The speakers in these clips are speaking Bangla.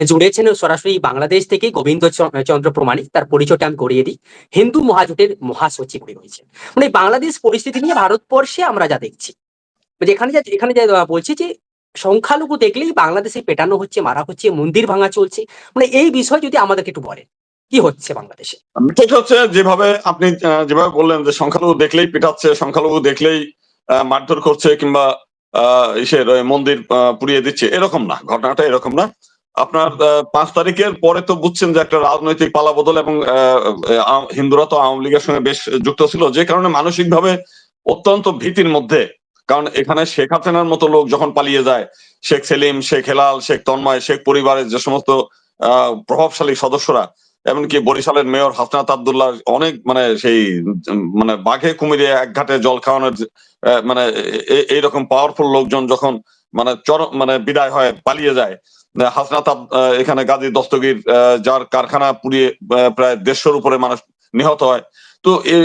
জুড়েছেন সরাসরি বাংলাদেশ থেকে গোবিন্দ চন্দ্র প্রমাণিক, তার পরিচয়টা আমি করিয়ে দিই। হিন্দু মহাজোটের মহাসচিব হয়ে মানে বাংলাদেশ পরিস্থিতি নিয়ে ভারতবর্ষে আমরা যা দেখছি এখানে যা এখানে যা বলছি যে সংখ্যালঘু দেখলেই বাংলাদেশে পেটানো হচ্ছে, মারা হচ্ছে, মন্দির ভাঙা চলছে। মানে এই বিষয় যদি আমাদেরকে একটু বলেন, কি হচ্ছে বাংলাদেশে? ঠিক হচ্ছে যেভাবে আপনি যেভাবে বললেন যে সংখ্যালঘু দেখলেই পিটাচ্ছে, সংখ্যালঘু দেখলেই মারধর করছে কিংবা ইসের মন্দির পুড়িয়ে দিচ্ছে, এরকম না, ঘটনাটা এরকম না। আপনার পাঁচ তারিখের পরে তো বুঝছেন যে একটা রাজনৈতিক পালাবদল এবং হিন্দুরা তো আওয়ামী লীগের সঙ্গে বেশ যুক্ত ছিল। যে কারণে মানসিকভাবে অত্যন্ত ভীতির মধ্যে, কারণ এখানে শেখ হাসিনার মতো লোক যখন পালিয়ে যায়, শেখ সেলিম, শেখ হেলাল, শেখ তন্ময়, শেখ পরিবারের যে সমস্ত প্রভাবশালী সদস্যরা, এমনকি বরিশালের মেয়র হাসনাত আবদুল্লাহ, অনেক মানে সেই মানে বাঘে কুমিরে এক ঘাটে জল খাওয়ানোর মানে এইরকম পাওয়ারফুল লোকজন যখন মানে চর মানে বিদায় হয় পালিয়ে যায় হাসনাত এখানে গাজী দস্তগীর যার কারখানা পুড়িয়ে প্রায় দেড়শোর উপরে মানুষ নিহত হয়। তো এই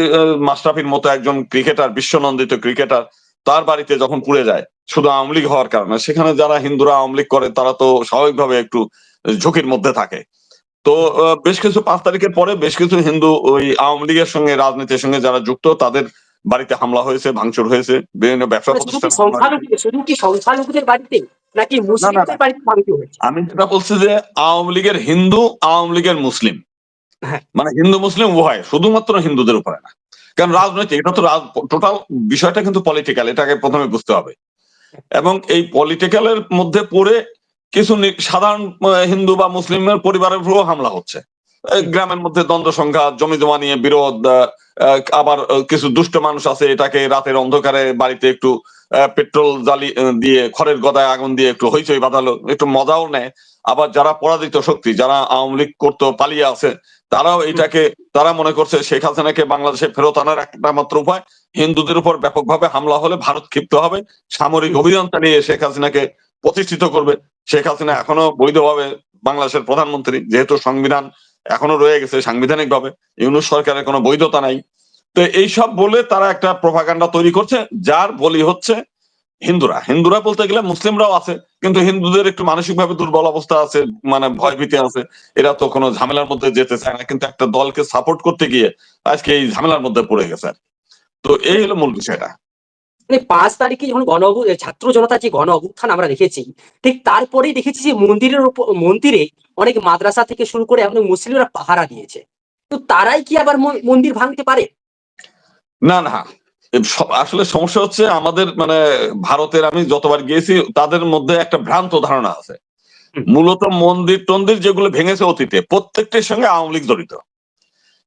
মাশরাফির মতো একজন ক্রিকেটার বিশ্বনন্দিত ক্রিকেটার তার বাড়িতে যখন পুড়ে যায় শুধু আওয়ামী লীগ হওয়ার কারণে সেখানে যারা হিন্দুরা আওয়ামী লীগ করে তারা তো স্বাভাবিকভাবে একটু ঝুঁকির মধ্যে থাকে। তো বেশ কিছু পাঁচ তারিখের পরে বেশ কিছু হিন্দু ওই আওয়ামী লীগের সঙ্গে রাজনীতির সঙ্গে যারা যুক্ত তাদের বাড়িতে হামলা হয়েছে ভাঙচুর হয়েছে বিভিন্ন ব্যবসা প্রতিষ্ঠান সংখ্যালঘুদের বাড়িতে? নাকি মুসলিমদের বাড়িতে ভাঙচুর হয়েছে? আমি যেটা বলছি যে আওয়ামী লীগের হিন্দু আওয়ামী লীগের মুসলিম। হ্যাঁ। মানে হিন্দু মুসলিম উভয় শুধুমাত্র হিন্দুদের উপরে না। কারণ রাজনৈতিক এটা তো টোটাল বিষয়টা কিন্তু পলিটিক্যাল এটাকে প্রথমে বুঝতে হবে। এবং এই পলিটিক্যালের মধ্যে পড়ে কিছু সাধারণ হিন্দু বা মুসলিমের পরিবারের উপরেও হামলা হচ্ছে। গ্রামের মধ্যে দ্বন্দ্ব সংঘাত জমি জমা নিয়ে বিরোধ আবার কিছু দুষ্ট মানুষ আছে এটাকে রাতের অন্ধকারে বাড়িতে একটু পেট্রোল আহ, দিয়ে খড়ের গদায় আগুন দিয়ে একটু হইচই বাঁধালো একটু মজাও নেয়। আবার যারা পরাজিত শক্তি যারা আওয়ামী লীগ করতো পালিয়ে আছে তারাও এটাকে তারা মনে করছে শেখ হাসিনাকে বাংলাদেশে ফেরত আনার একটা মাত্র উপায়। হিন্দুদের উপর ব্যাপকভাবে হামলা হলে ভারত ক্ষিপ্ত হবে। সামরিক অভিযান চালিয়ে শেখ হাসিনাকে প্রতিষ্ঠিত করবে। শেখ হাসিনা এখনও বৈধভাবে বাংলাদেশের প্রধানমন্ত্রী যেহেতু সংবিধান এখনও রয়ে গেছে সাংবিধানিক ভাবে ইউনুস সরকারের কোনো বৈধতা নাই। তো এইসব বলে তারা একটা প্রভাকাণ্ডা তৈরি করছে যার বলি হচ্ছে হিন্দুরা হিন্দুরা বলতে গেলে মুসলিমরাও আছে কিন্তু হিন্দুদের একটু মানসিকভাবে দুর্বল অবস্থা আছে মানে ভয়ভীতি আছে। এরা তো কোনো ঝামেলার মধ্যে যেতে চায় না কিন্তু একটা দলকে সাপোর্ট করতে গিয়ে আজকে এই ঝামেলার মধ্যে পড়ে গেছে। তো এই হলো মূল বিষয়টা। মানে পাঁচ তারিখে যখন গণ ছাত্র জনতা যে গণ অভ্যুত্থান আমরা দেখেছি ঠিক তারপরেই দেখেছি যে মন্দিরের মন্দিরে অনেক মাদ্রাসা থেকে শুরু করে অনেক মুসলিমরা পাহারা দিয়েছে। তো তারাই কি আবার মন্দির ভাঙতে পারে? না না। আসলে সমস্যা হচ্ছে আমাদের মানে ভারতের আমি যতবার গিয়েছি তাদের মধ্যে একটা ভ্রান্ত ধারণা আছে। মূলত মন্দির টন্দির যেগুলো ভেঙেছে অতীতে প্রত্যেকটির সঙ্গে আওয়ামী লীগ জড়িত।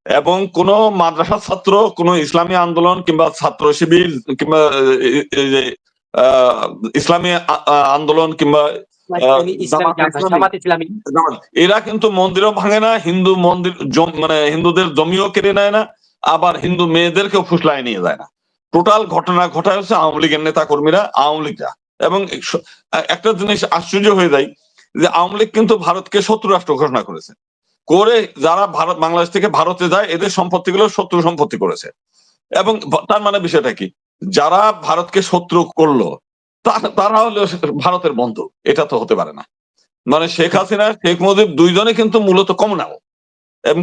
এবং কোন মাদ্রাসা ছাত্র কোন ইসলামী আন্দোলন কিংবা ছাত্র শিবির কিংবা ইসলামী আন্দোলন কিংবা এরা কিন্তু মন্দিরও ভাঙে না হিন্দু মন্দির মানে হিন্দুদের জমিও কেড়ে নেয় না আবার হিন্দু মেয়েদেরকেও ফুসলায় নিয়ে যায় না। টোটাল ঘটনা ঘটায় হচ্ছে আওয়ামী লীগের নেতা কর্মীরা আওয়ামী লীগরা। এবং একটা জিনিস আশ্চর্য হয়ে যায় যে আওয়ামী লীগ কিন্তু ভারতকে শত্রু রাষ্ট্র ঘোষণা করেছে। করে যারা ভারত, বাংলাদেশ থেকে ভারতে যায়, এদের সম্পত্তিগুলো শত্রু সম্পত্তি করেছে। এবং তার মানে বিষয়টা কি? যারা ভারতকে শত্রু করল তারা হলো ভারতের বন্ধু। এটা তো হতে পারে না। মানে শেখ হাসিনা, শেখ মুজিব দুইজনে কিন্তু মূলত কমনাল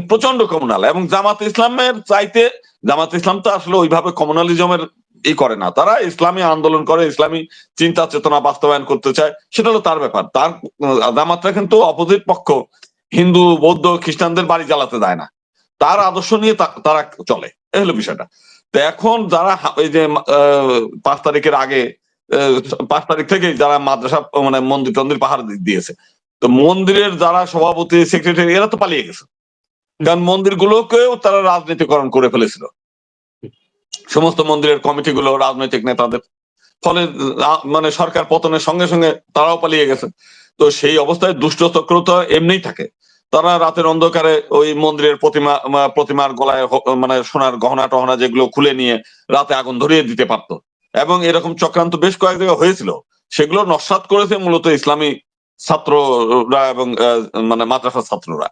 প্রচণ্ড কমনাল এবং জামাত ইসলামের চাইতে, জামাত ইসলাম তো আসলে ওইভাবে কমনালিজমের ই করে না। তারা ইসলামী আন্দোলন করে, ইসলামী চিন্তা চেতনা বাস্তবায়ন করতে চায়, সেটা হলো তার ব্যাপার। তার, জামাতরা কিন্তু অপোজিট পক্ষ। হিন্দু, বৌদ্ধ, খ্রিস্টানদের বাড়ি জ্বালাতে দেয় না। তার আদর্শ নিয়ে তারা চলে। এই হলো বিষয়টা। তো এখন যারা এই যে পাঁচ তারিখের আগে পাঁচ তারিখ থেকে যারা মাদ্রাসা মানে মন্দির টন্দির পাহাড় দিয়েছে, তো মন্দিরের যারা সভাপতি সেক্রেটারি এরা তো পালিয়ে গেছে। কারণ মন্দিরগুলোকেও তারা রাজনীতিকরণ করে ফেলেছিল। সমস্ত মন্দিরের কমিটিগুলো রাজনৈতিক নেতাদের। ফলে মানে সরকার পতনের সঙ্গে সঙ্গে তারাও পালিয়ে গেছে। তো সেই অবস্থায় দুষ্ট চক্র তো এমনিই থাকে। তারা রাতের অন্ধকারে ওই মন্দিরের প্রতিমা প্রতিমার গলায় মানে সোনার গহনা টহনা যেগুলো খুলে নিয়ে রাতে আগুন ধরিয়ে দিতে পারতো। এবং এরকম চক্রান্ত বেশ কয়েক জায়গায় হয়েছিল। সেগুলো নস্বাত করেছে মূলত ইসলামী ছাত্ররা এবং মানে মাদ্রাসা ছাত্ররা।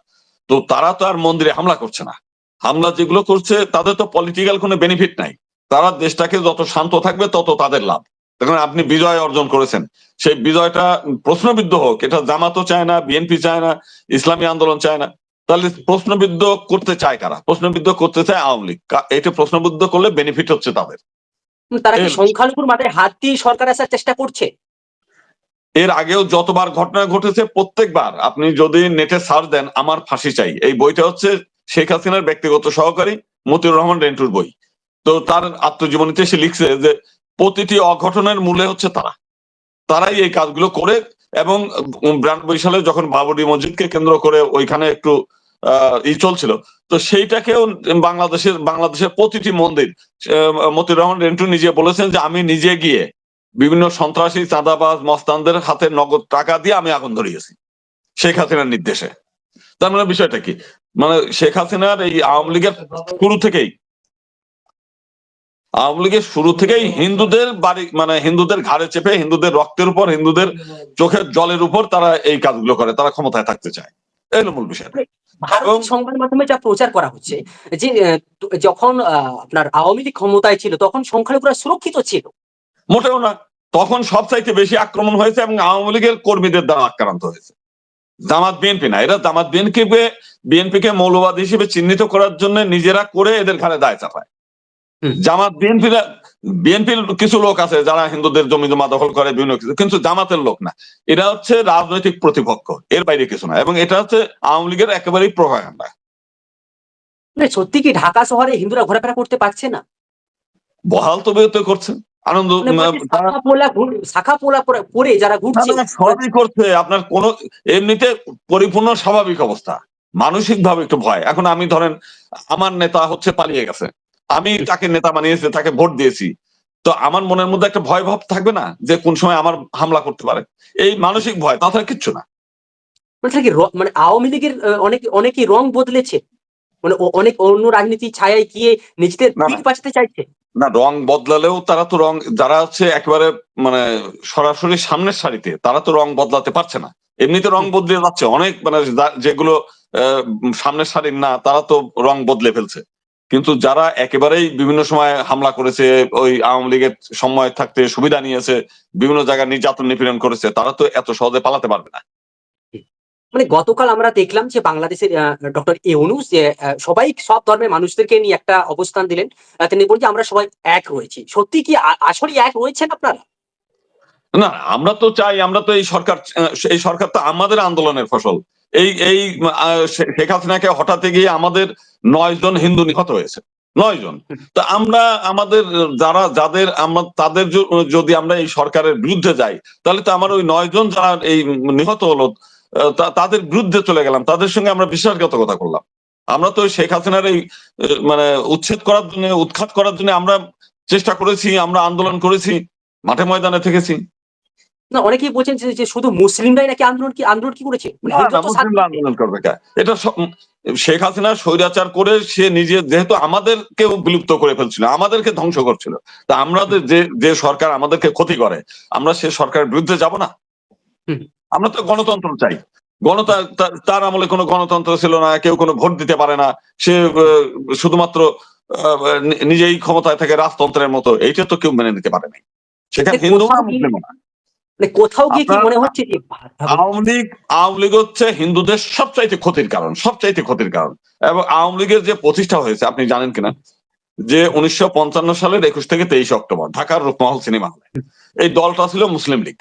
তো তারা তো আর মন্দিরে হামলা করছে না। হামলা যেগুলো করছে তাদের তো পলিটিক্যাল কোনো বেনিফিট নাই। তারা দেশটাকে যত শান্ত থাকবে তত তাদের লাভ। দেখুন আপনি বিজয় অর্জন করেছেন। সেই বিজয়টা প্রশ্নবিদ্ধ হোক এটা জামাতও চায় না বিএনপি চায় না ইসলামী আন্দোলন চায় না। তাহলে প্রশ্নবিদ্ধ করতে চায় কারা? প্রশ্নবিদ্ধ করতে চায় আওয়ামী লীগ। এটা প্রশ্নবিদ্ধ করলে বেনিফিট হচ্ছে তাদের। তারা কি সংখ্যালঘুর মাথায় হাত দিয়ে সরকার আসার চেষ্টা করছে? এর আগেও যতবার ঘটনা ঘটেছে, প্রত্যেকবার আপনি যদি নেটে সার্চ দেন, আমার ফাঁসি চাই। এই বইটা হচ্ছে শেখ হাসিনার ব্যক্তিগত সহকারী মতিউর রহমান রেন্টুর বই। তো তার আত্মজীবনীতে সে লিখছে যে, প্রতিটি অঘটনের মূলে হচ্ছে তারা। তারাই এই কাজগুলো করে এবং বিরানব্বই সালে যখন বাবরি মসজিদকে কেন্দ্র করে ওইখানে একটু ই চলছিল, তো সেইটাকেও বাংলাদেশের বাংলাদেশের প্রতিটি মন্দির মতিউর রহমান রেন্টু নিজে বলেছেন যে, আমি নিজে গিয়ে বিভিন্ন সন্ত্রাসী চাঁদাবাজ মস্তানদের হাতে নগদ টাকা দিয়ে আমি আগুন ধরিয়েছি। শেখ হাসিনার নির্দেশে। তার মানে বিষয়টা কি? মানে শেখ হাসিনার এই আওয়ামী লীগের শুরু থেকেই আওয়ামী লীগের শুরু থেকেই হিন্দুদের বাড়ি মানে হিন্দুদের ঘাড়ে চেপে হিন্দুদের রক্তের উপর হিন্দুদের চোখের জলের উপর তারা এই কাজগুলো করে তারা ক্ষমতায় থাকতে চায়। এই মূল বিষয় সংবাদ মাধ্যমে যা প্রচার করা হচ্ছে যে যখন আপনার আওয়ামী লীগ ক্ষমতায় ছিল তখন সংখ্যালঘুরা সুরক্ষিত ছিল। মোটেও না। তখন সবচাইতে বেশি আক্রমণ হয়েছে এবং আওয়ামী লীগের কর্মীদের দ্বারা আক্রান্ত হয়েছে। জামাত বিএনপি না এরা জামাত বিএনপি বিএনপি কে মৌলবাদ হিসেবে চিহ্নিত করার জন্য নিজেরা করে এদের ঘাড়ে দায় চাপায়। জামাত বিএনপিরা বিএনপির কিছু লোক আছে যারা হিন্দুদের জমি জমা দখল করে বিভিন্ন কিছু কিন্তু জামাতের লোক না। এরা হচ্ছে রাজনৈতিক প্রতিপক্ষ এর বাইরে কিছু না। এবং এটা হচ্ছে আওয়ামী লীগের একেবারেই প্রভাকাণ্ডা। মানে সত্যি কি ঢাকা শহরে হিন্দুরা ঘোরাফেরা করতে পারছে না? বহাল তবে করছে। আনন্দ মানে শাখা পোলা পরে- যারা ঘুরছে। সবই করছে। আপনার কোন এমনিতে পরিপূর্ণ স্বাভাবিক অবস্থা। মানসিক ভাবে একটু ভয়। এখন আমি ধরেন আমার নেতা হচ্ছে পালিয়ে গেছে। আমি তাকে নেতা বানিয়েছি তাকে ভোট দিয়েছি। তো আমার মনের মধ্যে একটা ভয় ভাব থাকবে না যে কোন সময় আমার হামলা করতে পারে? এই মানসিক ভয় তাছাড়া কিচ্ছু না। মানে কি মানে আওয়ামী লীগের অনেক অনেকেই রং বদলেছে। মানে অনেক অন্য রাজনীতির ছায়ায় গিয়ে নিজেদের। পিঠ বাঁচাতে চাইছে। না রং বদলালেও তারা তো রং যারা হচ্ছে একেবারে মানে সরাসরি সামনের সারিতে তারা তো রং বদলাতে পারছে না। এমনিতে রং বদলে যাচ্ছে। অনেক মানে যেগুলো সামনের সারির না তারা তো রং বদলে ফেলছে। কিন্তু যারা একেবারেই বিভিন্ন সময় হামলা করেছে ওই আওয়ামী লীগের সময় থাকতে সুবিধা নিয়েছে বিভিন্ন জায়গায় নির্যাতন নিপীড়ন করেছে তারা তো এত সহজে পালাতে পারবে না। মানে গতকাল আমরা দেখলাম যে বাংলাদেশের ডক্টর ইউনুস যে সবাই সব ধর্মের মানুষদেরকে নিয়ে একটা অবস্থান দিলেন। তিনি বলছেন আমরা সবাই এক রয়েছি। সত্যি কি আসলে এক রয়েছেন আপনারা? না, আমরা তো চাই, আমরা তো এই সরকার এই সরকার তো আমাদের আন্দোলনের ফসল। এই এই শেখ হাসিনাকে হঠাতে গিয়ে আমাদের নয় জন হিন্দু নিহত হয়েছে। নয় জন। তো আমরা, আমাদের যারা, যাদের আমরা, তাদের যদি আমরা এই সরকারের বিরুদ্ধে যাই, তাহলে তো আমার ওই নয় জন যারা এই নিহত হলো তাদের বিরুদ্ধে চলে গেলাম। তাদের সঙ্গে আমরা বিশ্বাসঘাতকতা করলাম। আমরা তো শেখ হাসিনার এই মানে উচ্ছেদ করার জন্য উৎখাত করার জন্য আমরা চেষ্টা করেছি আমরা আন্দোলন করেছি মাঠে ময়দানে থেকেছি। না অনেকেই বলছেন যে- শুধু মুসলিমরাই নাকি আন্দোলন কি আন্দোলন কি করেছে? মানে আন্দোলন করবে এটা শেখ হাসিনা স্বৈরাচার করে সে নিজে যেহেতু আমাদেরকেও বিলুপ্ত করে ফেলছিল আমাদেরকে ধ্বংস করছিল তা আমাদের যে যে সরকার আমাদেরকে ক্ষতি করে আমরা সে সরকারের বিরুদ্ধে যাব না। আমরা তো গণতন্ত্র চাই। গণতন্ত্র তার আমলে কোনো গণতন্ত্র ছিল না কেউ কোনো ভোট দিতে পারে না। সে শুধুমাত্র নিজেই ক্ষমতায় থাকে রাজতন্ত্রের মতো। এইটা তো কেউ মেনে নিতে পারে নাই। সেখানে হিন্দু না মুসলিম না। মানে কোথাও গিয়ে কি মনে হচ্ছে যে আওয়ামী লীগ আওয়ামী লীগ হচ্ছে হিন্দুদের সবচাইতে ক্ষতির কারণ সবচাইতে ক্ষতির কারণ। এবং আওয়ামী লীগের যে প্রতিষ্ঠা হয়েছে আপনি জানেন কিনা? যে উনিশশো পঞ্চান্ন সালের একুশ থেকে তেইশ অক্টোবর ঢাকার রূপমহল সিনেমা হলে। এই দলটা ছিল মুসলিম লীগ।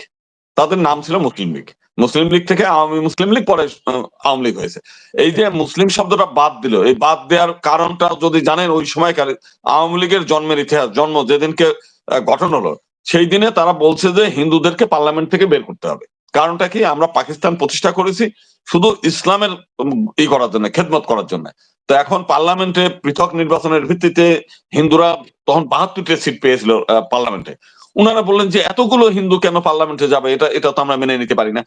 তাদের নাম ছিল মুসলিম লীগ। মুসলিম লীগ থেকে আওয়ামী মুসলিম লীগ পরে আওয়ামী লীগ হয়েছে। এই যে মুসলিম শব্দটা বাদ দিল, এই বাদ দেওয়ার কারণটা যদি জানেন, ওই সময়কার আওয়ামী লীগের জন্মের ইতিহাস, জন্ম যেদিনকে গঠন হলো, সেই দিনে তারা বলছে যে হিন্দুদেরকে পার্লামেন্ট থেকে বের করতে হবে। কারণটা কি? আমরা পাকিস্তান প্রতিষ্ঠা করেছি শুধু ইসলামের ই করার জন্য, খেদমত করার জন্য। তো এখন পার্লামেন্টে পৃথক নির্বাচনের ভিত্তিতে হিন্দুরা তখন বাহাত্তরটা সিট পেয়েছিল পার্লামেন্টে। উনারা বললেন যে এতগুলো হিন্দু কেন পার্লামেন্টে যাবে? এটা এটা তো আমরা মেনে নিতে পারি না।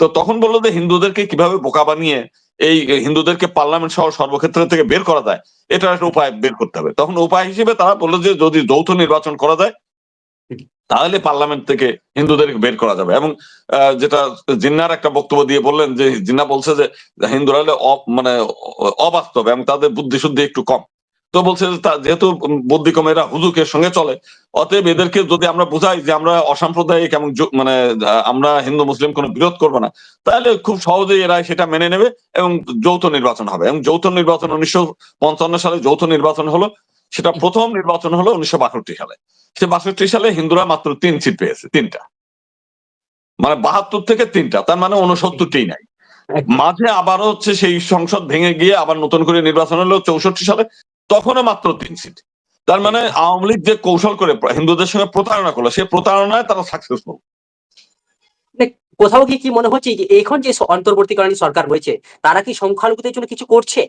তো তখন বলল যে হিন্দুদেরকে কীভাবে বোকা বানিয়ে এই হিন্দুদেরকে পার্লামেন্ট সহ সর্বক্ষেত্র থেকে বের করা যায়, এটা একটা উপায় বের করতে হবে। তখন উপায় হিসেবে তারা বলল যে যদি যৌথ নির্বাচন করা যায়, তাহলে পার্লামেন্ট থেকে হিন্দুদেরকে বের করা যাবে। এবং যেটা জিন্নার একটা বক্তব্য দিয়ে বললেন যে জিন্না বলছে যে হিন্দুরা মানে অবাস্তব এবং তাদের বুদ্ধি শুদ্ধি একটু কম। তো বলছে যেহেতু বুদ্ধি কম এরা হুজুকের সঙ্গে চলে। অতএব এদেরকে যদি আমরা বোঝাই যে আমরা অসাম্প্রদায়িক এবং মানে আমরা হিন্দু মুসলিম কোনো বিরোধ করব না তাহলে খুব সহজেই এরা সেটা মেনে নেবে এবং যৌথ নির্বাচন হবে। এবং যৌথ নির্বাচন উনিশশো পঞ্চান্ন সালে যৌথ নির্বাচন হলো। সেটা প্রথম নির্বাচন হলো উনিশশো বাষট্টি সালে। সে বাষট্টি সালে হিন্দুরা মাত্র তিন সিট পেয়েছে তিনটা। মানে বাহাত্তর থেকে তিনটা তার মানে উনসত্তরটি নাই। মাঝে আবার হচ্ছে সেই সংসদ ভেঙে গিয়ে আবার নতুন করে নির্বাচন হলো চৌষট্টি সালে। তখনও মাত্র তিন সিট তার মানে আওয়ামী লীগ যে কৌশল করে হিন্দুদের সঙ্গে প্রতারণা করল সেই প্রতারণায় তারা সাকসেসফুল কোথাও গিয়ে কি মনে হচ্ছে যে এখন যে অন্তর্বর্তীকালীন সরকার রয়েছে তারা কি সংখ্যালঘুদের জন্য কিছু করছে?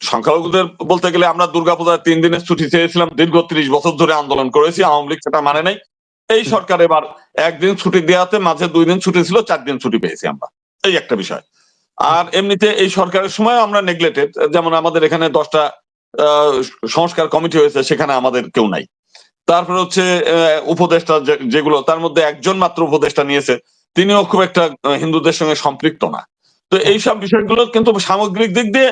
সংখ্যালঘুদের বলতে গেলে আমরা দুর্গাপূজার তিন দিনের ছুটি চেয়েছিলাম দীর্ঘ ত্রিশ বছর ধরে আন্দোলন করেছি আওয়ামী লীগ সেটা মানে নাই। এই সরকার এবার একদিন ছুটি দেওয়াতে মাঝে দুই দিন ছুটি ছিল চার দিন ছুটি পেয়েছি আমরা। এই একটা বিষয়। আর এমনিতে এই সরকারের সময় আমরা নেগলেক্টেড যেমন আমাদের এখানে দশটা সংস্কার কমিটি হয়েছে, সেখানে আমাদের কেউ নাই। তারপরে হচ্ছে উপদেষ্টা যেগুলো, তার মধ্যে একজন মাত্র উপদেষ্টা নিয়েছে, তিনিও খুব একটা হিন্দুদের সঙ্গে সম্পৃক্ত না। তো এইসব বিষয়গুলো কিন্তু সামগ্রিক দিক দিয়ে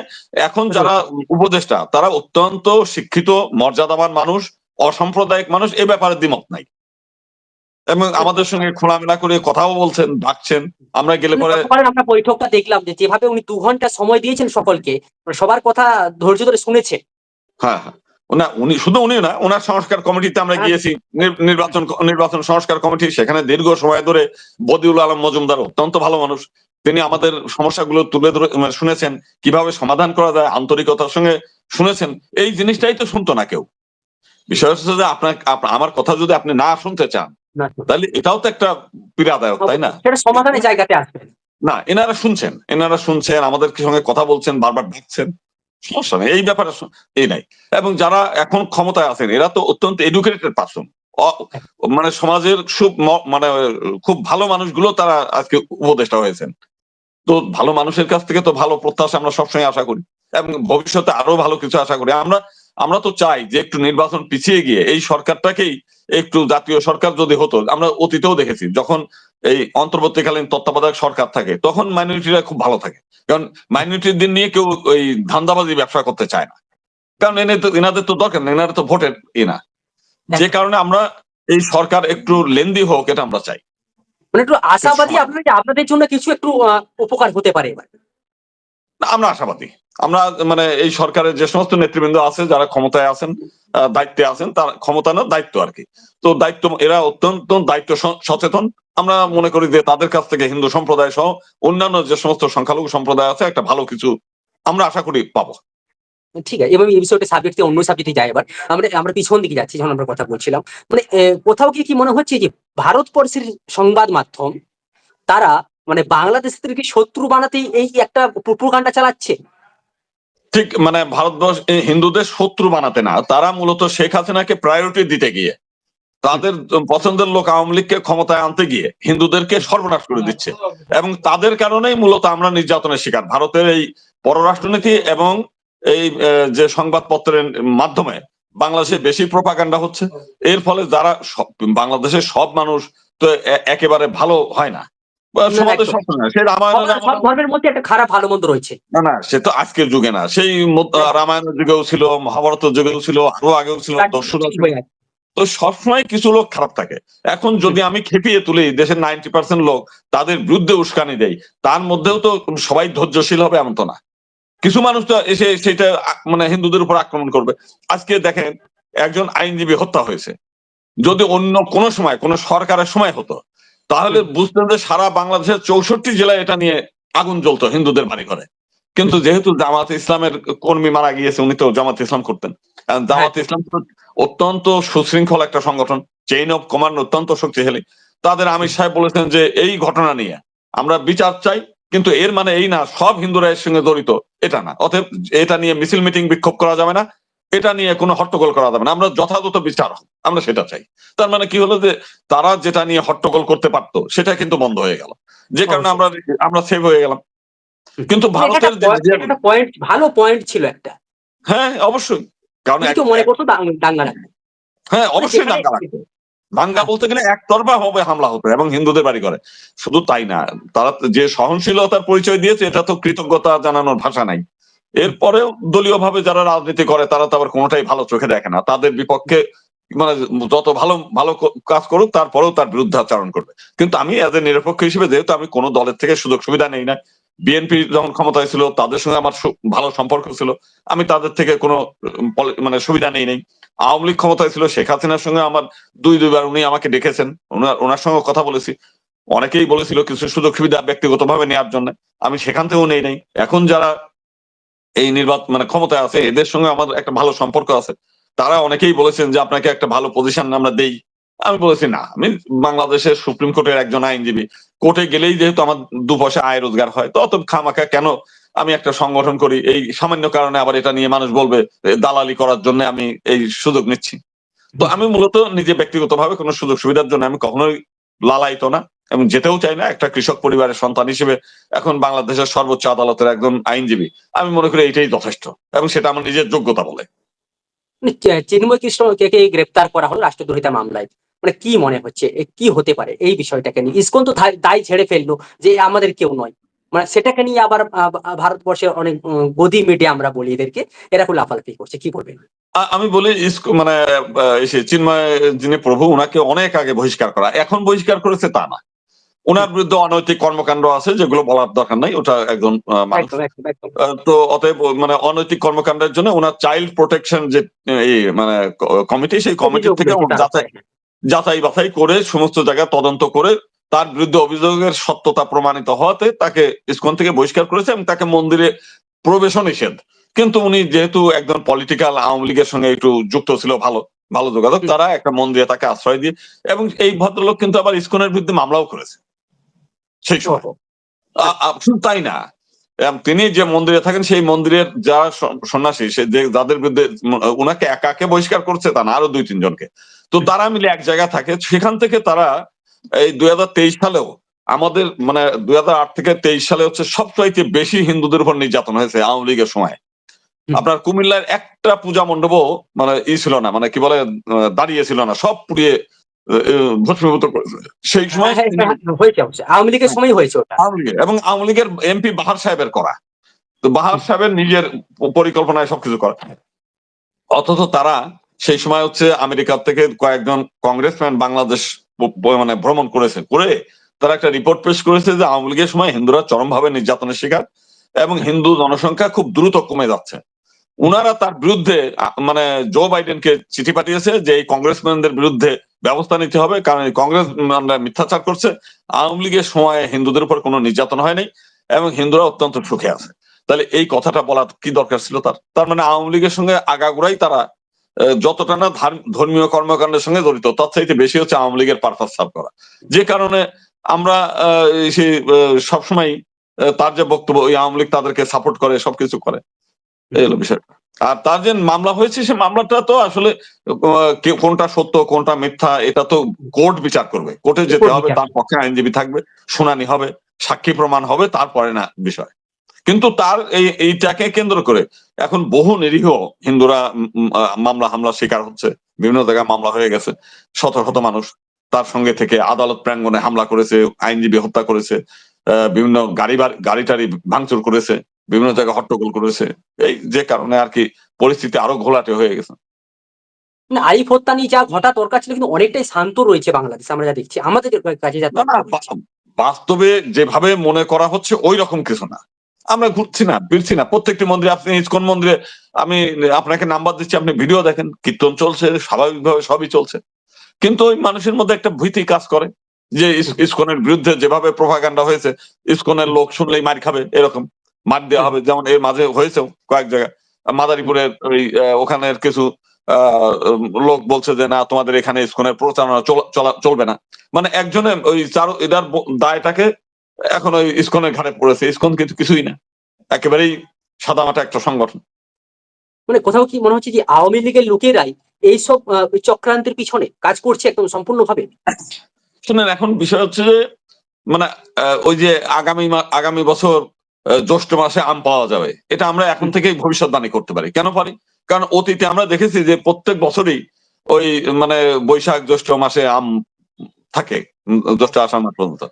এখন যারা উপদেষ্টা, তারা অত্যন্ত শিক্ষিত, মর্যাদাবান মানুষ, অসাম্প্রদায়িক মানুষ, এ ব্যাপারে দ্বিমত নাই। এবং আমাদের সঙ্গে খোলামেলা করে কথাও বলছেন, ডাকছেন। আমরা গেলে পরে আমরা বৈঠকটা দেখলাম যে, যেভাবে উনি দু ঘণ্টা সময় দিয়েছেন সকলকে মানে সবার কথা ধৈর্য ধরে শুনেছে হ্যাঁ হ্যাঁ। ওনা উনি শুধু উনি না ওনার সংস্কার কমিটিতে আমরা হ্যাঁ। গিয়েছি। নির্বাচন নির্বাচন সংস্কার কমিটি সেখানে দীর্ঘ সময় ধরে বদিউল আলম মজুমদার অত্যন্ত ভালো মানুষ। তিনি আমাদের সমস্যাগুলো তুলে ধরে মানে শুনেছেন কীভাবে সমাধান করা যায় আন্তরিকতার সঙ্গে শুনেছেন। এই জিনিসটাই তো শুনতো না কেউ। বিষয় হচ্ছে যে আপনার আমার কথা যদি আপনি না শুনতে চান তাহলে এটাও তো একটা পীড়াদায়ক তাই না? সেটা সমাধানের জায়গাতে আসবেন না এনারা শুনছেন এনারা শুনছেন আমাদের সঙ্গে কথা বলছেন বারবার ডাকছেন। সমস্যা নেই, এই ব্যাপারে এই নাই। এবং যারা এখন ক্ষমতায় আছেন, এরা তো অত্যন্ত এডুকেটেড পার্সন মানে সমাজের খুব মানে খুব ভালো মানুষগুলো তারা আজকে উপদেষ্টা হয়েছেন। তো ভালো মানুষের কাছ থেকে তো ভালো প্রত্যাশা আমরা সবসময় আশা করি। এবং ভবিষ্যতে আরও ভালো কিছু আশা করি। আমরা আমরা তো চাই যে একটু নির্বাচন পিছিয়ে গিয়ে এই সরকারটাকেই একটু জাতীয় সরকার যদি হতো আমরা অতীতেও দেখেছি যখন এই অন্তর্বর্তীকালীন তত্ত্বাবধায়ক সরকার থাকে তখন মাইনরিটিরা খুব ভালো থাকে। কারণ মাইনরিটির দিন নিয়ে কেউ ওই ধান্দাবাজি ব্যবসা করতে চায় না। কারণ এনে তো এনাদের তো দরকার নেই এনারা তো ভোটের এনা যে কারণে আমরা এই সরকার একটু লেন্দি হোক এটা আমরা চাই। মানে একটু আশাবাদী। আপনাদের জন্য কিছু একটু উপকার হতে পারে এবার। আমরা আশাবাদী। আমরা মানে এই সরকারের যে সমস্ত নেতৃবৃন্দ আছে, যারা ক্ষমতায় আছেন দায়িত্বে আছেন, তার ক্ষমতা না দায়িত্ব আর কি। তো দায়িত্ব, এরা অত্যন্ত দায়িত্ব সচেতন। আমরা মনে করি যে তাদের কাছ থেকে হিন্দু সম্প্রদায় সহ অন্যান্য যে সমস্ত সংখ্যালঘু সম্প্রদায় আছে, একটা ভালো কিছু আমরা আশা করি পাবো। ঠিক আছে এবং এই বিষয়টা সাবজেক্ট অন্য সাবজেক্টে যাই এবার। আমরা আমরা পিছন দিকে যাচ্ছি, যখন আমরা কথা বলছিলাম। মানে কোথাও কি কি মনে হচ্ছে যে ভারতবর্ষের সংবাদ মাধ্যম, তারা মানে বাংলাদেশ থেকে শত্রু বানাতেই এই একটা প্রোপাগান্ডা চালাচ্ছে? ঠিক মানে ভারতবর্ষ হিন্দুদের শত্রু বানাতে না। তারা মূলত শেখ হাসিনাকে প্রায়োরিটি দিতে গিয়ে, তাদের পছন্দের লোক আওয়ামী লীগকে ক্ষমতায় আনতে গিয়ে হিন্দুদেরকে সর্বনাশ করে দিচ্ছে। এবং তাদের কারণেই মূলত আমরা নির্যাতনের শিকার। ভারতের এই পররাষ্ট্রনীতি এবং এই যে সংবাদপত্রের মাধ্যমে বাংলাদেশে বেশি প্রপাকাণ্ডা হচ্ছে, এর ফলে যারা বাংলাদেশের সব মানুষ তো একেবারে ভালো হয় না। বা না, সমাজে একদম। সব না সে রামায়ণ সব সব ধর্মের মধ্যে একটা খারাপ ভালো মন্দ রয়েছে। না না সে তো আজকের যুগে না সেই রামায়ণের যুগেও ছিল মহাভারতের যুগেও ছিল আরও আগেও ছিল দর্শনা ছিল। তো সবসময় কিছু লোক খারাপ থাকে। এখন যদি আমি খেপিয়ে তুলি দেশের নাইনটি পার্সেন্ট লোক তাদের বিরুদ্ধে উস্কানি দেয় তার মধ্যেও তো সবাই ধৈর্যশীল হবে এমন তো না। কিছু মানুষ তো এসে সেটা মানে হিন্দুদের উপর আক্রমণ করবে। আজকে দেখেন একজন আইনজীবী হত্যা হয়েছে। যদি অন্য কোনো সময় কোনো সরকারের সময় হতো তাহলে বুঝতেন যে সারা বাংলাদেশের চৌষট্টি জেলায় এটা নিয়ে আগুন জ্বলতো হিন্দুদের বাড়ি ঘরে। কিন্তু যেহেতু জামাত ইসলামের কর্মী মারা গিয়েছে উনি তো জামাত ইসলাম করতেন। জামাত ইসলাম অত্যন্ত সুশৃঙ্খল একটা সংগঠন চেইন অফ কমান্ড অত্যন্ত শক্তিশালী। তাদের আমির সাহেব বলেছেন যে এই ঘটনা নিয়ে আমরা বিচার চাই কিন্তু এর মানে এই না সব হিন্দুরা এর সঙ্গে জড়িত এটা না। অতএব এটা নিয়ে মিছিল মিটিং বিক্ষোভ করা যাবে না এটা নিয়ে কোনো হট্টগোল করা যাবে না। আমরা যথাযথ বিচার আমরা সেটা চাই। তার মানে কি হলো যে তারা যেটা নিয়ে হট্টগোল করতে পারতো সেটা কিন্তু বন্ধ হয়ে গেল। যে কারণে আমরা আমরা সেভ হয়ে গেলাম। কিন্তু ভারতের পয়েন্ট ভালো পয়েন্ট ছিল একটা। হ্যাঁ অবশ্যই। কারণ মনে করতো দাঙ্গা হ্যাঁ অবশ্যই দাঙ্গা লাগবে দাঙ্গা বলতে গেলে একতরফা হবে হামলা হতো এবং হিন্দুদের বাড়ি করে শুধু তাই না তারা যে সহনশীলতার পরিচয় দিয়েছে এটা তো কৃতজ্ঞতা জানানোর ভাষা নাই। এরপরেও দলীয় ভাবে যারা রাজনীতি করে তারা তো আবার কোনোটাই ভালো চোখে দেখে না। তাদের বিপক্ষে মানে যত ভালো ভালো কাজ করুক, তারপরেও তার বিরুদ্ধে আচরণ করবে। কিন্তু আমি এজ এ নিরপেক্ষ হিসেবে, যেহেতু আমি কোনো দলের থেকে সুযোগ সুবিধা নেই না বিএনপি যখন ক্ষমতায় ছিল তাদের সঙ্গে আমার ভালো সম্পর্ক ছিল, আমি তাদের থেকে কোনো মানে সুবিধা নেই নেই। আওয়ামী লীগ ক্ষমতায় ছিল, শেখ হাসিনার সঙ্গে আমার দুই, দুইবার উনি আমাকে ডেকেছেন, ওনার ওনার সঙ্গে কথা বলেছি। অনেকেই বলেছিল কিছু সুযোগ সুবিধা ব্যক্তিগতভাবে নেওয়ার জন্য, আমি সেখান থেকেও নেই নাই। এখন যারা এই নির্বাচন মানে ক্ষমতায় আছে, এদের সঙ্গে আমার একটা ভালো সম্পর্ক আছে। তারা অনেকেই বলেছেন যে আপনাকে একটা ভালো পজিশন আমরা দেই। আমি বলেছি, না, আমি বাংলাদেশের সুপ্রিম কোর্টের একজন আইনজীবী। কোর্টে গেলেই যেহেতু আমার দু পয়সা আয় রোজগার হয়, তো অত খামাখা কেন আমি একটা সংগঠন করি? এই সামান্য কারণে আবার এটা নিয়ে মানুষ বলবে দালালি করার জন্য আমি এই সুযোগ নিচ্ছি। তো আমি মূলত নিজে ব্যক্তিগতভাবে কোনো সুযোগ সুবিধার জন্য আমি কখনোই লালায়িত না এবং যেতেও চাই না। একটা কৃষক পরিবারের সন্তান হিসেবে এখন বাংলাদেশের সর্বোচ্চ আদালতের একজন আইনজীবী। আমি মনে করি এটাই যথেষ্ট এবং সেটা আমার নিজের যোগ্যতা বলে। চিন্ময় কৃষ্ণকে গ্রেপ্তার করা হলো রাষ্ট্রদ্রোহিতা মামলায়। মানে কি মনে হচ্ছে? কি হতে পারে? এই বিষয়টাকে নিয়ে। ইসকন তো দায়- ছেড়ে ফেলল যে আমাদের কেউ নয়। মানে সেটাকে নিয়ে আবার ভারতবর্ষে অনেক গদি মিডিয়া আমরা বলি এদেরকে। এরা খুব লাফালাফি করছে। কি করবেন আমি বলি মানে চিন্ময় যিনি প্রভু ওনাকে অনেক আগে বহিষ্কার করা। এখন বহিষ্কার করেছে তা না ওনার বিরুদ্ধে অনৈতিক কর্মকাণ্ড আছে যেগুলো বলার দরকার নাই ওটা একজন তো অতএব মানে অনৈতিক কর্মকাণ্ডের জন্য ওনার চাইল্ড প্রোটেকশন যে মানে কমিটি সেই কমিটি থেকে যাচাই যাচাই বাছাই করে সমস্ত জায়গায় তদন্ত করে তার বিরুদ্ধে অভিযোগের সত্যতা প্রমাণিত হওয়াতে তাকে ইসকন থেকে বহিষ্কার করেছে এবং তাকে মন্দিরে প্রবেশও নিষেধ। কিন্তু উনি যেহেতু একজন পলিটিক্যাল আওয়ামী লীগের সঙ্গে একটু যুক্ত ছিল ভালো ভালো যোগাযোগ তারা একটা মন্দিরে তাকে আশ্রয় দিয়ে এবং এই ভদ্রলোক কিন্তু আবার ইসকনের বিরুদ্ধে মামলাও করেছে। সেই সময়। শুধু তাই না তিনি যে মন্দিরে থাকেন সেই মন্দিরের যারা সন্ন্যাসী সে যে যাদের বিরুদ্ধে উনাকে একাকে বহিষ্কার করছে তা না আরও দুই তিনজনকে তো তারা মিলে এক জায়গা থাকে সেখান থেকে তারা এই দুই হাজার তেইশ সালেও আমাদের মানে দুই হাজার আট থেকে তেইশ সালে হচ্ছে সবচাইতে বেশি হিন্দুদের উপর নির্যাতন হয়েছে আওয়ামী লীগের সময়। আপনার কুমিল্লার একটা পূজা মণ্ডপও মানে ই ছিল না মানে কি বলে দাঁড়িয়ে ছিল না সব পুড়িয়ে ভস্মীভূত করেছে সেই সময় হ্যাঁ, হ্যাঁ, হ্যাঁ, আওয়ামী লীগের সময় হয়েছে আওয়ামী লীগের এবং আওয়ামী লীগের এমপি বাহার সাহেবের করা। তো বাহার সাহেবের নিজের পরিকল্পনায় সবকিছু করা। অথচ তারা সেই সময় হচ্ছে আমেরিকার থেকে কয়েকজন কংগ্রেসম্যান বাংলাদেশ মানে ভ্রমণ করেছে। করে তারা একটা রিপোর্ট পেশ করেছে যে আওয়ামী লীগের সময় হিন্দুরা চরমভাবে নির্যাতনের শিকার এবং হিন্দু জনসংখ্যা খুব দ্রুত কমে যাচ্ছে। উনারা তার বিরুদ্ধে মানে জো বাইডেনকে চিঠি পাঠিয়েছে যে এই কংগ্রেসম্যানদের বিরুদ্ধে ব্যবস্থা নিতে হবে, কারণ কংগ্রেস মিথ্যাচার করছে। আওয়ামী লীগের সময় হিন্দুদের উপর কোনো নির্যাতন হয়নি এবং হিন্দুরা অত্যন্ত সুখে আছে। তাহলে এই কথাটা বলার কি দরকার ছিল তার? তার মানে আওয়ামী লীগের সঙ্গে আগাগোড়াই তারা যতটা না ধার্ম- ধর্মীয় কর্মকাণ্ডের সঙ্গে জড়িত, তার চাইতে বেশি হচ্ছে আওয়ামী লীগের পারপাস সার্ভ করা। যে কারণে আমরা সেই সবসময় তার যে বক্তব্য, ওই আওয়ামী লীগ তাদেরকে সাপোর্ট করে, সবকিছু করে। এই হলো বিষয় আর তার যে মামলা হয়েছে সে মামলাটা তো আসলে কোনটা সত্য কোনটা মিথ্যা এটা তো কোর্ট বিচার করবে। কোর্টে যেতে হবে তার পক্ষে আইনজীবী থাকবে শুনানি হবে সাক্ষী প্রমাণ হবে তারপরে না বিষয়। কিন্তু তার এই এইটাকে কেন্দ্র করে এখন বহু নিরীহ হিন্দুরা মামলা হামলা শিকার হচ্ছে বিভিন্ন জায়গায় মামলা হয়ে গেছে শত শত মানুষ তার সঙ্গে থেকে আদালত প্রাঙ্গণে হামলা করেছে আইনজীবী হত্যা করেছে আহ, বিভিন্ন গাড়ি গাড়ি টাড়ি ভাঙচুর করেছে বিভিন্ন জায়গায় হট্টগোল করেছে। এই যে কারণে আর কি পরিস্থিতি আরও ঘোলাটে হয়ে গেছে। না আরিফ হত্যা নিয়ে যা ঘটা দরকার ছিল কিন্তু অনেকটাই শান্ত রয়েছে বাংলাদেশ আমরা যা দেখছি। আমাদের কাছে বাস্তবে যেভাবে মনে করা হচ্ছে ওই রকম কিছু না। আমরা ঘুরছি না ফিরছি না। প্রত্যেকটি মন্দিরে আপনি ইসকন মন্দিরে আমি আপনাকে নাম্বার দিচ্ছি আপনি ভিডিও দেখেন কীর্তন চলছে স্বাভাবিকভাবে সবই চলছে। কিন্তু ওই মানুষের মধ্যে একটা ভীতি কাজ করে যে ইস্কনের বিরুদ্ধে যেভাবে প্রভাকাণ্ডা হয়েছে ইস্কনের লোক শুনলেই মার খাবে এরকম। মার দেওয়া হবে যেমন এর মাঝে হয়েছেও কয়েক জায়গায়। মাদারীপুরের ওই ওখানের কিছু লোক বলছে যে না তোমাদের এখানে ইসকনের প্রচারণা চল- চলা- চলবে না। মানে একজনের ওই চার এটার দায়টাকে এখন ওই ইসকনের ঘাড়ে পড়েছে। ইসকন কিন্তু কিছুই না। একেবারেই সাদামাটা একটা সংগঠন। মানে কোথাও কি মনে হচ্ছে যে আওয়ামী লীগের লোকেরাই এইসব চক্রান্তের পিছনে কাজ করছে একদম সম্পূর্ণভাবে? শুনেন এখন বিষয় হচ্ছে যে মানে ওই যে আগামী আগামী বছর জ্যৈষ্ঠ মাসে আম পাওয়া যাবে। এটা আমরা এখন থেকেই ভবিষ্যৎবাণী করতে পারি। কেন পারি? কারণ অতীতে আমরা দেখেছি যে প্রত্যেক বছরই ওই মানে বৈশাখ জ্যৈষ্ঠ মাসে আম থাকে দশটা আসার মাস পর্যন্ত।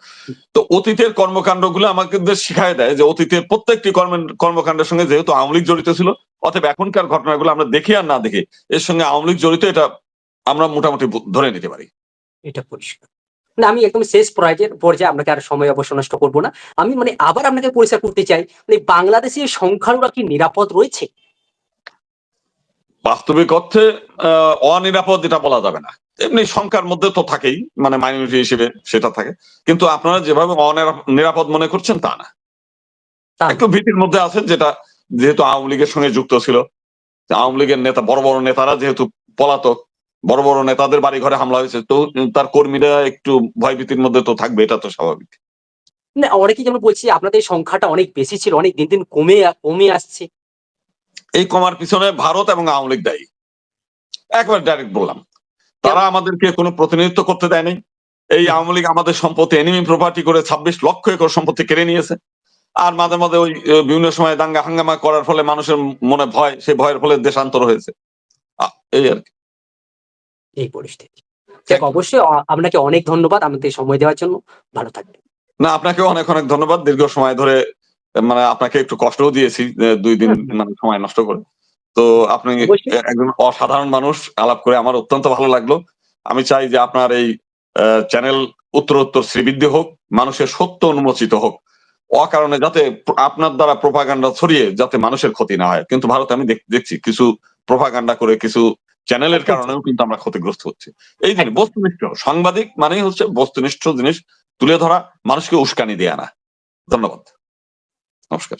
তো অতীতের কর্মকাণ্ডগুলো আমাদের শিখায় দেয় যে অতীতের প্রত্যেকটি কর্মের কর্মকাণ্ডের সঙ্গে যেহেতু আওয়ামী জড়িত ছিল, অতএব এখনকার ঘটনাগুলো আমরা দেখি আর না দেখি, এর সঙ্গে আওয়ামী জড়িত এটা আমরা মোটামুটি ধরে নিতে পারি। এটা পরিষ্কার। না আমি একদম শেষ পর্যায়ে পর্যায়ে আপনাকে আর সময় অবশ্য নষ্ট করব না। আমি মানে আবার আপনাকে পরিষ্কার করতে চাই মানে বাংলাদেশের সংখ্যালঘুরা কি নিরাপদ রয়েছে? বাস্তবিক অর্থে অনিরাপদ এটা বলা যাবে না। এমনি সংখ্যার মধ্যে তো থাকেই মানে মাইনরিটি হিসেবে সেটা থাকে। কিন্তু আপনারা যেভাবে অনিরাপ- নিরাপদ মনে করছেন তা না। তা না। একটু ভীতির মধ্যে আছেন যেটা যেহেতু আওয়ামী লীগের সঙ্গে যুক্ত ছিল। আওয়ামী লীগের নেতা বড় বড় নেতারা যেহেতু পলাতক বড় বড় নেতাদের বাড়ি ঘরে হামলা হয়েছে তো তার কর্মীরা একটু ভয়ভীতির মধ্যে তো থাকবে এটা তো স্বাভাবিক। না অনেকেই যেমন বলছি আপনাদের সংখ্যাটা অনেক বেশি ছিল অনেক দিন দিন কমে কমে আসছে। এই কমার পিছনে ভারত এবং আওয়ামী লীগ দায়ী। একবার ডাইরেক্ট বললাম তারা আমাদেরকে কোনো প্রতিনিধিত্ব করতে দেয়নি। এই আওয়ামী লীগ আমাদের সম্পত্তি এনিমি প্রপার্টি করে ছাব্বিশ লক্ষ একর সম্পত্তি কেড়ে নিয়েছে। আর মাঝে মাঝে ওই বিভিন্ন সময় দাঙ্গা হাঙ্গামা করার ফলে মানুষের মনে ভয় সেই ভয়ের ফলে দেশান্তর হয়েছে। এই আর কি। এই পরিস্থিতি। অবশ্যই আপনাকে অনেক ধন্যবাদ আমাদের সময় দেওয়ার জন্য। ভালো থাকবেন। না আপনাকেও অনেক অনেক ধন্যবাদ। দীর্ঘ সময় ধরে মানে আপনাকে একটু কষ্টও দিয়েছি দুই দিন মানে সময় নষ্ট করে। তো আপনি একজন অসাধারণ মানুষ আলাপ করে আমার অত্যন্ত ভালো লাগল। আমি চাই যে আপনার এই চ্যানেল উত্তরোত্তর শ্রীবৃদ্ধি হোক মানুষের সত্য উন্মোচিত হোক। অকারণে যাতে আপনার দ্বারা প্রপাগান্ডা ছড়িয়ে যাতে মানুষের ক্ষতি না হয়। কিন্তু ভারতে আমি দেখ- দেখছি কিছু প্রপাগান্ডা করে কিছু চ্যানেলের কারণেও কিন্তু আমরা ক্ষতিগ্রস্ত হচ্ছি। এই জিনিস বস্তুনিষ্ঠ সাংবাদিক মানেই হচ্ছে বস্তুনিষ্ঠ জিনিস তুলে ধরা মানুষকে উস্কানি দেয়া না। ধন্যবাদ। নমস্কার।